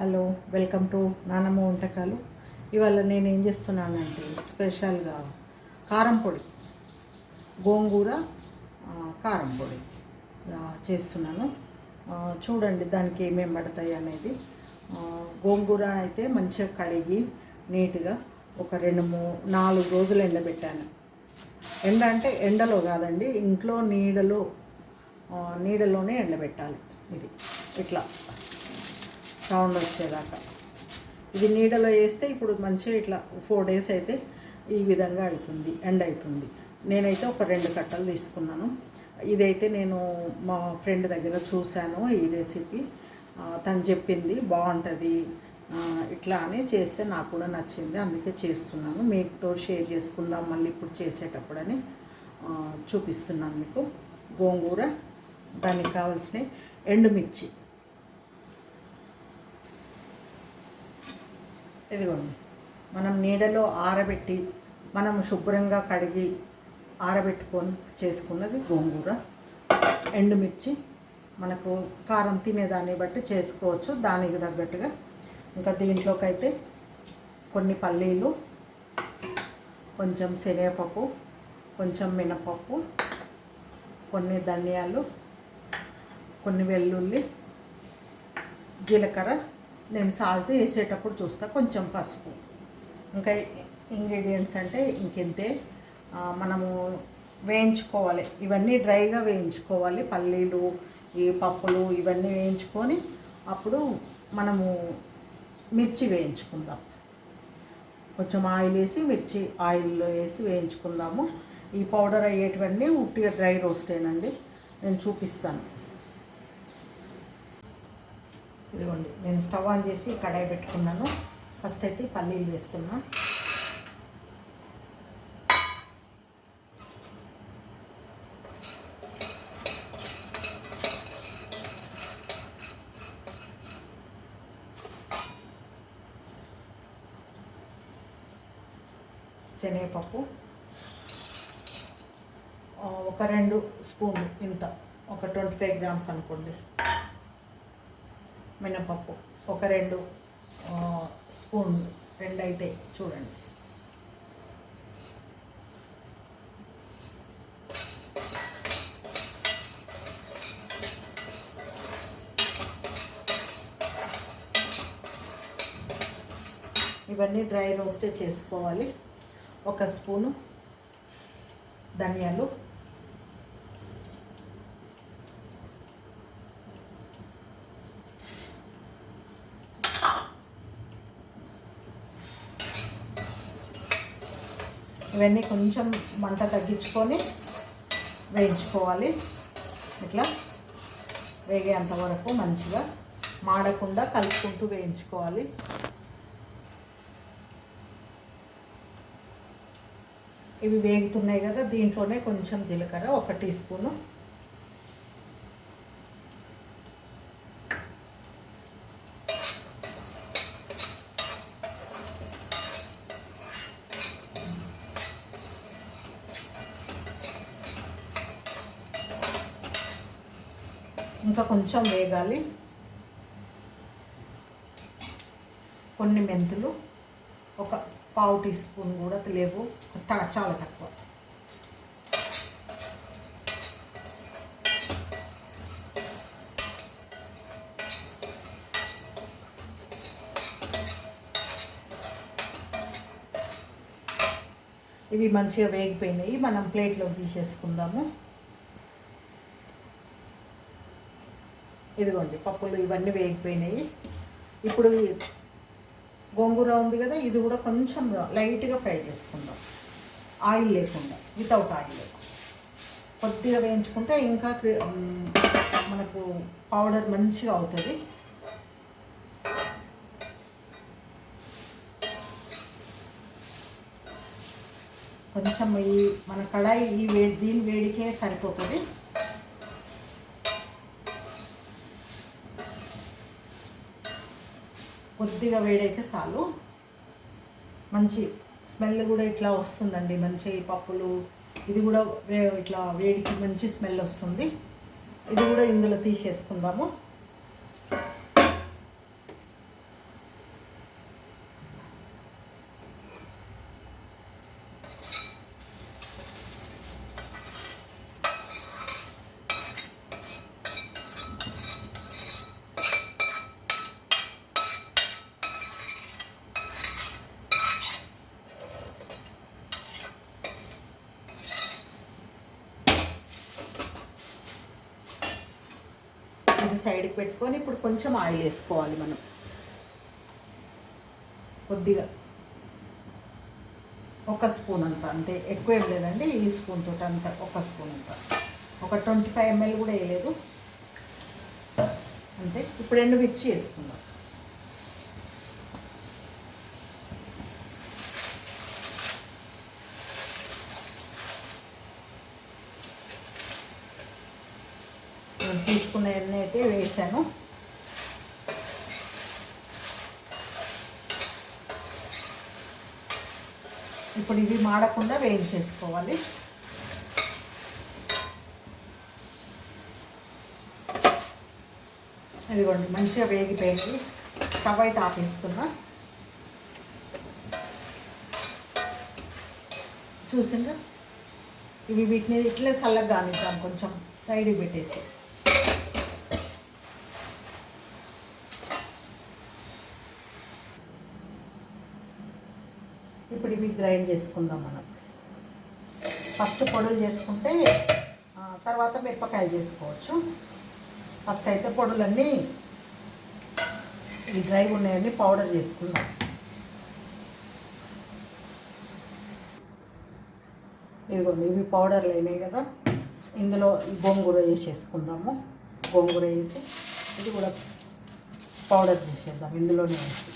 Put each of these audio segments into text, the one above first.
Hello welcome to నానమ్మ వంటకాలు. ఇవాళ నేను ఏం చేస్తున్నానంటే స్పెషల్గా కారం పొడి గోంగూర కారంపొడి కారం పొడి చేస్తున్నాను. చూడండి దానికి ఏమేమి పడతాయి అనేది. గోంగూర అయితే మంచిగా కడిగి నీట్గా ఒక రెండు మూ నాలుగు రోజులు ఎండబెట్టాను. ఎండ అంటే ఎండలో కాదండి ఇంట్లో నీడలో నీడలోనే ఎండబెట్టాలి. ఇది ఇట్లా. సౌండ్ వచ్చేదాకా. ఇది నీడలో వేస్తే ఇప్పుడు మంచిగా ఇట్లా ఫోర్ డేస్ అయితే ఈ విధంగా అవుతుంది ఎండ్ అవుతుంది. నేనైతే ఒక రెండు కట్టలు తీసుకున్నాను. ఇదైతే నేను మా ఫ్రెండ్ దగ్గర చూశాను ఈ రెసిపీ. తను చెప్పింది బాగుంటుంది ఇట్లా అని చేస్తే నాకు కూడా నచ్చింది అందుకే చేస్తున్నాను. మీతో షేర్ చేసుకుందాం మళ్ళీ ఇప్పుడు చేసేటప్పుడని అని చూపిస్తున్నాను మీకు. గోంగూర దానికి కావాల్సిన ఎండుమిర్చి. ఇదిగోండి. మనం నీడలో ఆరబెట్టి మనం శుభ్రంగా కడిగి ఆరబెట్టుకొని చేసుకున్నది గోంగూర. ఎండుమిర్చి మనకు కారం తినేదాన్ని బట్టి చేసుకోవచ్చు దానికి తగ్గట్టుగా. ఇంకా దీంట్లోకైతే కొన్ని పల్లీలు కొంచెం శనగపప్పు కొంచెం మినపప్పు కొన్ని ధనియాలు కొన్ని వెల్లుల్లి జీలకర్ర నేను సాల్ట్ వేసేటప్పుడు చూస్తా కొంచెం పసుపు. ఇంకా ఇంగ్రీడియంట్స్ అంటే ఇంకెంతే? మనము వేయించుకోవాలి. ఇవన్నీ డ్రైగా వేయించుకోవాలి. పల్లీలు ఈ పప్పులు ఇవన్నీ వేయించుకొని అప్పుడు మనము మిర్చి వేయించుకుందాం. కొంచెం ఆయిల్ వేసి మిర్చి ఆయిల్లో వేసి వేయించుకుందాము. ఈ పౌడర్ అయ్యేటివన్నీ ఉట్టిగా డ్రై రోస్టేనండి. నేను చూపిస్తాను. ఇదిగోండి నేను స్టవ్ ఆన్ చేసి కడాయి పెట్టుకున్నాను. ఫస్ట్ అయితే పల్లీలు వేస్తున్నా. శనగపప్పు ఒక రెండు స్పూన్లు ఇంత ఒక ట్వంటీ ఫైవ్ గ్రామ్స్ అనుకోండి. మినపప్పు. ఒక రెండు స్పూన్ రెండు అయితే చూడండి. ఇవన్నీ డ్రై రోస్టే చేసుకోవాలి. ఒక స్పూను ధనియాలు ఇవన్నీ కొంచెం మంట తగ్గించుకొని వేయించుకోవాలి. ఇట్లా వేగేంత వరకు మంచిగా మాడకుండా కలుపుకుంటూ వేయించుకోవాలి. ఇవి వేగుతున్నాయి కదా దీంట్లోనే కొంచెం జీలకర్ర ఒక టీ స్పూను ఇంకా కొంచెం వేగాలి. కొన్ని మెంతులు ఒక పావు టీ స్పూన్ కూడా లేవు చాలా తక్కువ. ఇవి మంచిగా వేగిపోయినాయి. మనం ప్లేట్లోకి తీసేసుకుందాము. ఇదిగోండి పప్పులు ఇవన్నీ వేగిపోయినాయి. ఇప్పుడు గోంగూర ఉంది కదా ఇది కూడా కొంచెం లైట్గా ఫ్రై చేసుకుందాం. ఆయిల్ లేకుండా వితౌట్ ఆయిల్ కొద్దిగా వేయించుకుంటే ఇంకా మనకు పౌడర్ మంచిగా అవుతుంది. కొంచెం ఈ మన కళాయి ఈ వేడి దీని వేడికే సరిపోతుంది. కొద్దిగా వేడైతే చాలు. మంచి స్మెల్ కూడా ఇట్లా వస్తుందండి. మంచి పప్పులు ఇది కూడా వే- ఇట్లా వేడికి మంచి స్మెల్ వస్తుంది. ఇది కూడా ఇందులో తీసేసుకుందాము. సైడ్కి పెట్టుకొని ఇప్పుడు కొంచెం ఆయిల్ వేసుకోవాలి మనం. కొద్దిగా. ఒక స్పూన్ అంత అంతే. ఎక్కువ ఏం లేదండి ఈ స్పూన్ తోటి అంత ఒక స్పూన్ అంత. ఒక ట్వంటీ ఫైవ్ ఎంఎల్ కూడా వేయలేదు. అంతే. ఇప్పుడు ఎండు మిర్చి వేసుకుందాం నేను తీసుకున్న ఎన్నె అయితే వేసాను ఇప్పుడు ఇవి మాడకుండా వేయించేసుకోవాలి. ఇదిగోండి మంచిగా వేగిపోయింది. స్టవ్ అయితే ఆపేస్తున్నా. చూసిందా ఇవి వీటిని ఇట్లే చల్లగా కానిద్దాం కొంచెం. సైడ్కి పెట్టేసి. ఇప్పుడు ఇవి గ్రైండ్ చేసుకుందాం మనం. ఫస్ట్ పొడులు చేసుకుంటే తర్వాత మిరపకాయలు చేసుకోవచ్చు. ఫస్ట్ అయితే పొడులన్నీ ఈ డ్రై ఉన్నాయన్నీ పౌడర్ చేసుకుందాం. ఇదిగోండి ఇవి పౌడర్లు అయినాయి కదా. ఇందులో ఈ గోంగూర వేసేసుకుందాము. గోంగూర వేసి ఇది కూడా పౌడర్ చేసేద్దాం ఇందులోనే వేసి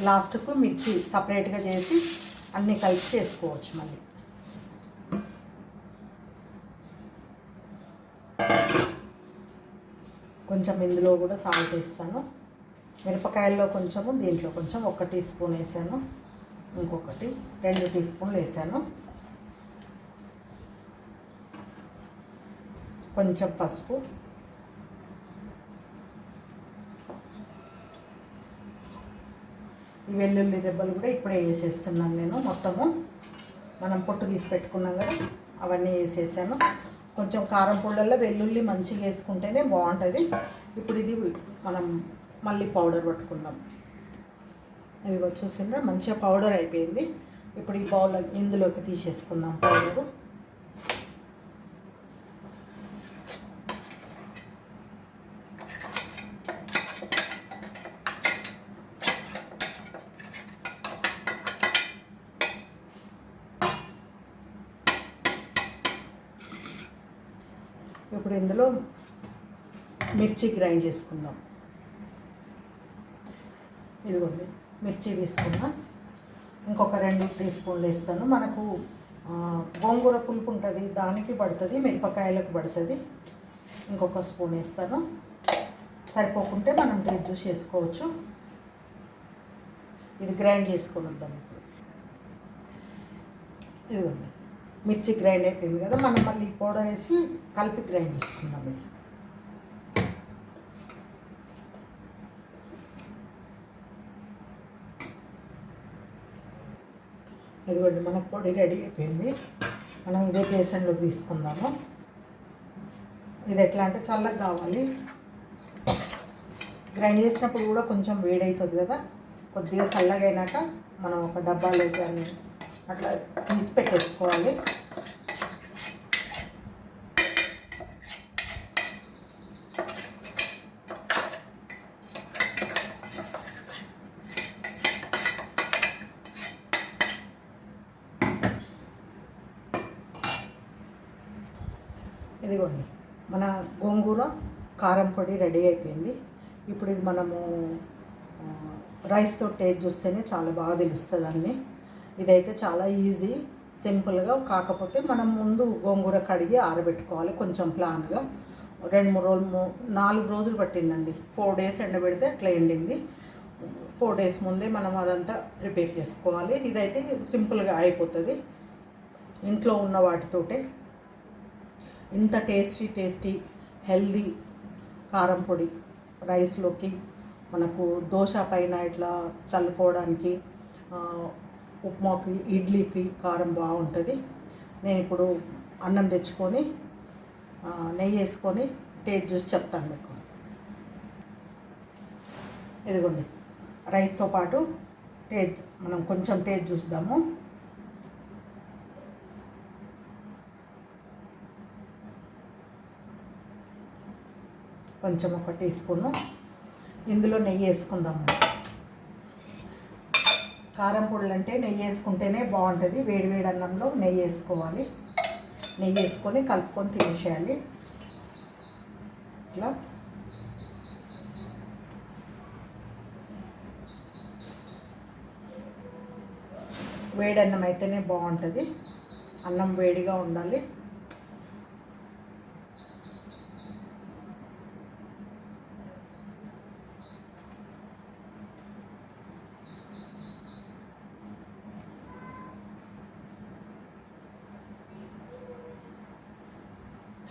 లాస్ట్కు మిర్చి సపరేట్గా చేసి అన్నీ కలిపి చేసుకోవచ్చు మళ్ళీ. కొంచెం ఇందులో కూడా సాల్ట్ వేస్తాను. మిరపకాయల్లో కొంచెము దీంట్లో కొంచెం ఒక టీ స్పూన్ వేసాను. ఇంకొకటి రెండు టీ స్పూన్లు వేసాను. కొంచెం పసుపు ఈ వెల్లుల్లి రెబ్బలు కూడా ఇప్పుడే వేసేస్తున్నాను నేను మొత్తము. మనం పొట్టు తీసి పెట్టుకున్నాం కదా అవన్నీ వేసేసాను. కొంచెం కారం పొళ్ళల్లో వెల్లుల్లి మంచిగా వేసుకుంటేనే బాగుంటుంది. ఇప్పుడు ఇది మనం మళ్ళీ పౌడర్ పట్టుకుందాం. ఇదిగో చూసిండ్రా మంచిగా పౌడర్ అయిపోయింది. ఇప్పుడు ఈ బౌల్ ఇందులోకి తీసేసుకుందాం పౌడరు. ఇప్పుడు ఇందులో మిర్చి గ్రైండ్ చేసుకుందాం. ఇదిగోండి మిర్చి తీసుకున్నా. ఇంకొక రెండు టీ స్పూన్లు వేస్తాను. మనకు గోంగూర పులుపు ఉంటుంది దానికి పడుతుంది మిరపకాయలకు పడుతుంది. ఇంకొక స్పూన్ వేస్తాను. సరిపోకుంటే మనం టేస్ట్ చూసి వేసుకోవచ్చు ఇది గ్రైండ్ చేసుకొని వద్దాం ఇప్పుడు ఇదిగోండి మిర్చి గ్రైండ్ అయిపోయింది కదా మనం మళ్ళీ పౌడర్ వేసి కలిపి గ్రైండ్ చేసుకుందాం ఇది ఇదిగోండి మనకు పొడి రెడీ అయిపోయింది. మనం ఇదే బేసన్లో తీసుకుందాము. ఇది ఎట్లా అంటే చల్లగా కావాలి. గ్రైండ్ చేసినప్పుడు కూడా కొంచెం వేడవుతుంది కదా కొద్దిగా చల్లగైనాక మనం ఒక డబ్బాలో కానీ అట్లా తీసి పెట్టేసుకోవాలి. ఇదిగోండి. మన గోంగూర కారం పొడి రెడీ అయిపోయింది. ఇప్పుడు ఇది మనము రైస్తో టేస్ట్ చూస్తేనే చాలా బాగా తెలుస్తుంది అన్ని. ఇదైతే చాలా ఈజీ సింపుల్గా కాకపోతే మనం ముందు గోంగూర కడిగి ఆరబెట్టుకోవాలి కొంచెం ప్లాన్గా రెండు మూడు రోజులు మూ- నాలుగు రోజులు పట్టిందండి. ఫోర్ డేస్ ఎండబెడితే అట్లా ఎండింది. ఫోర్ డేస్ ముందే మనం అదంతా ప్రిపేర్ చేసుకోవాలి. ఇదైతే సింపుల్గా అయిపోతుంది. ఇంట్లో ఉన్న వాటితోటే. ఇంత టేస్టీ టేస్టీ హెల్దీ కారం పొడి రైస్లోకి మనకు దోశ పైన ఇట్లా చల్లుకోవడానికి ఉప్మాకి ఇడ్లీకి కారం బాగుంటుంది. నేను ఇప్పుడు అన్నం తెచ్చుకొని నెయ్యి వేసుకొని టేస్ట్ చూసి చెప్తాను మీకు. ఇదిగోండి రైస్తో పాటు టేస్ట్ మనం కొంచెం టేస్ట్ చూద్దాము. కొంచెం ఒక టీ స్పూను. ఇందులో నెయ్యి వేసుకుందాము. కారం పొడులు అంటే నెయ్యి వేసుకుంటేనే బాగుంటుంది. వేడి వేడి అన్నంలో నెయ్యి వేసుకోవాలి. నెయ్యి వేసుకొని కలుపుకొని తినేసేయాలి. ఇట్లా. వేడి అన్నం అయితేనే బాగుంటుంది. అన్నం వేడిగా ఉండాలి.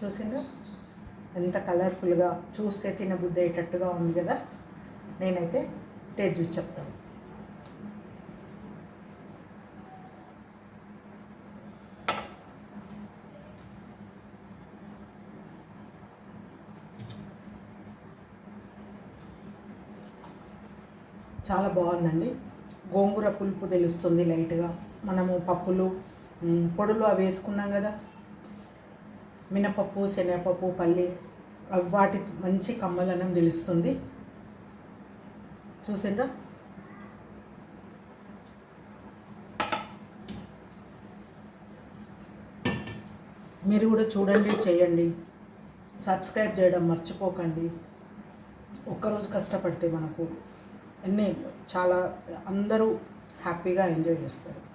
చూసిండ్రు? ఎంత కలర్ఫుల్గా చూస్తే తినబుద్ధి అయ్యేటట్టుగా ఉంది కదా? నేనైతే టేస్ట్ చూసి చెప్తాను. చాలా బాగుందండి. గోంగూర పులుపు తెలుస్తుంది లైట్గా. మనము పప్పులు పొడులు అవి వేసుకున్నాం కదా మినపప్పు శనగపప్పు పల్లి వాటి మంచి కమ్మదనం తెలుస్తుంది. చూసిండ్రా? మీరు కూడా చూడండి చేయండి. సబ్స్క్రైబ్ చేయడం మర్చిపోకండి. ఒక్కరోజు కష్టపడితే మనకు అన్నీ చాలా అందరూ హ్యాపీగా ఎంజాయ్ చేస్తారు.